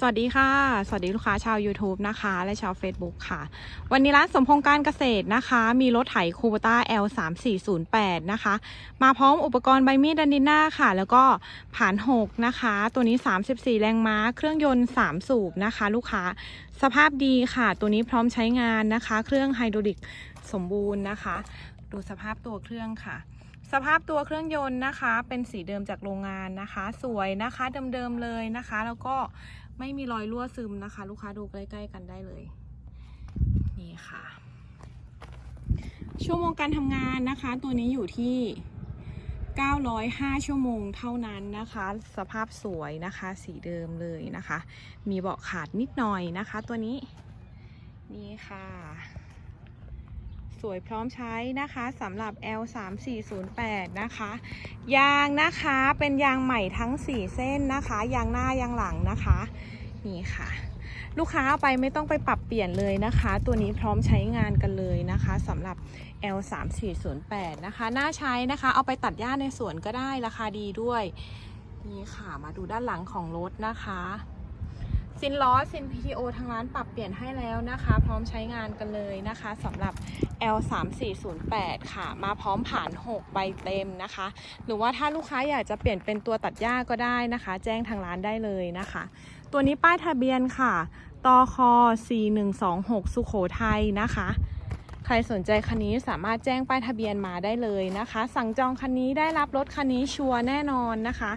สวัสดีค่ะ สวัสดีลูกค้าชาว YouTube นะคะ และชาว Facebook ค่ะ วันนี้ร้านสมพงษ์การเกษตรนะคะ มีรถไถคูบต้า L 3 4 0 8นะคะ มาพร้อมอุปกรณ์ใบมีดดันดิน่าค่ะ แล้วก็ผ่าน6นะคะ ตัวนี้ 34 แรงม้า เครื่องยนต์ 3 สูบนะคะ ลูกค้า สภาพดีค่ะ ตัวนี้พร้อมใช้งานนะคะ เครื่องไฮดรอลิกสมบูรณ์นะคะ ดูสภาพตัวเครื่องค่ะ สภาพตัวเครื่องยนต์นะคะ เป็นสีเดิมจากโรงงานนะคะ สวยนะคะเดิมๆเลยนะคะ แล้วก็ไม่มีรอยรั่วซึมนะคะ ลูกค้าดูใกล้ ๆ กันได้เลย นี่ค่ะ ชั่วโมงการทำงานนะคะ ตัวนี้อยู่ที่ 905 ชั่วโมงเท่านั้นนะคะ สภาพสวยนะคะ สีเดิมเลยนะคะ มีเบาะขาดนิดหน่อยนะคะ ตัวนี้ นี่ค่ะ วยพร้อมใช้นะคะสำหรับ L 3 4 0 8 นะคะ ยางนะคะเป็นยางใหม่ทั้ง 4 เส้นนะคะ ยางหน้ายางหลังนะคะ นี่ค่ะ ลูกค้าเอาไปไม่ต้องไปปรับเปลี่ยนเลยนะคะ ตัวนี้พร้อมใช้งานกันเลยนะคะสำหรับ L 3 4 0 8 นะคะน่าใช้นะคะ เอาไปตัดหญ้าในสวนก็ได้ราคาดีด้วย นี่ค่ะมาดูด้านหลังของรถนะคะ ซินล้อซิน PTO ทางร้านปรับเปลี่ยนให้แล้วนะคะ พร้อมใช้งานกันเลยนะคะสำหรับ L 3 4 0 8 ค่ะ มาพร้อมผ่าน 6 ใบเต็มนะคะ หรือว่าถ้าลูกค้าอยากจะเปลี่ยนเป็นตัวตัดหญ้าก็ได้นะคะ แจ้งทางร้านได้เลยนะคะ ตัวนี้ป้ายทะเบียนค่ะตค4126 สุโขทัยนะคะ ใครสนใจคันนี้สามารถแจ้งป้ายทะเบียนมาได้เลยนะคะ สั่งจองคันนี้ได้รับรถคันนี้ชัวร์แน่นอนนะคะ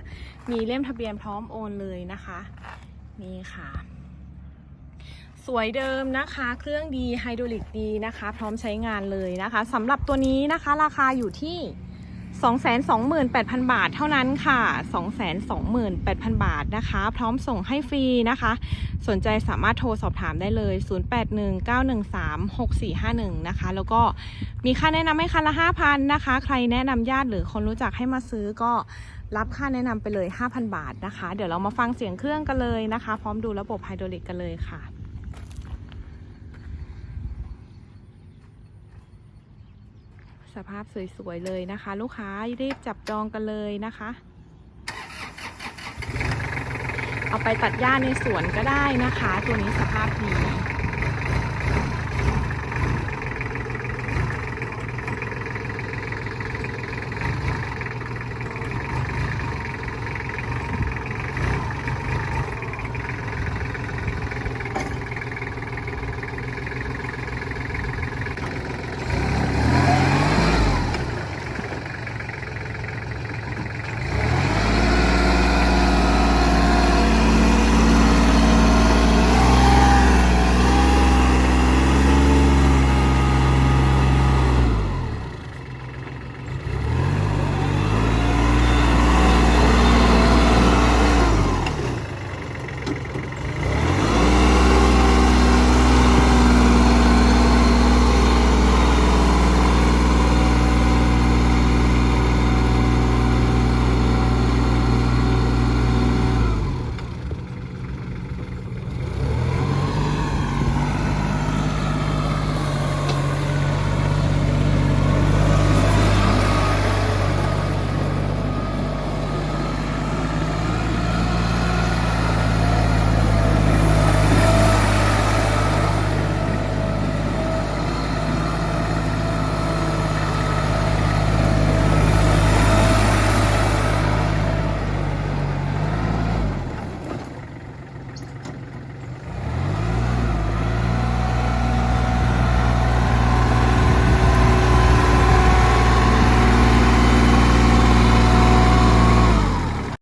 มีเล่มทะเบียนพร้อมโอนเลยนะคะ นี่ค่ะ สวยเดิมนะคะ เครื่องดีไฮดรอลิกดีนะคะ พร้อมใช้งานเลยนะคะสำหรับตัวนี้นะคะ ราคาอยู่ที่ 228,000 บาทเท่านั้นค่ะ 228,000 บาทนะคะ พร้อมส่งให้ฟรีนะคะ สนใจสามารถโทรสอบถามได้เลย 0819136451 นะคะ แล้วก็มีค่าแนะนำให้คันละ 5,000 นะคะ ใครแนะนำญาติหรือคนรู้จักให้มาซื้อก็รับค่าแนะนำไปเลย 5,000 บาทนะคะ เดี๋ยวเรามาฟังเสียงเครื่องกันเลยนะคะ พร้อมดูระบบไฮดรอลิกกันเลยค่ะ สภาพสวยๆเลยนะคะ ลูกค้ารีบจับจองกันเลยนะคะ เอาไปตัดหญ้าในสวนก็ได้นะคะ ตัวนี้สภาพดี